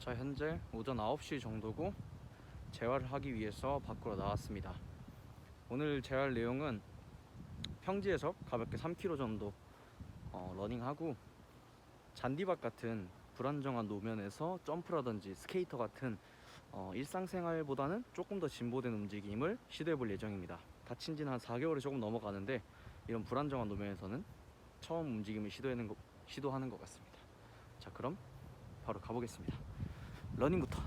자 현재 오전 9시 정도고 재활을 하기 위해서 밖으로 나왔습니다 오늘 재활 내용은 평지에서 가볍게 3km 정도 어, 러닝하고 잔디밭 같은 불안정한 노면에서 점프라든지 스케이터 같은 어, 일상생활보다는 조금 더 진보된 움직임을 시도해 볼 예정입니다. 다친 지는 한 4개월이 조금 넘어가는데 이런 불안정한 노면에서는 처음 움직임을 시도하는 것, 시도하는 것 같습니다. 자, 그럼 바로 가보겠습니다. 러닝부터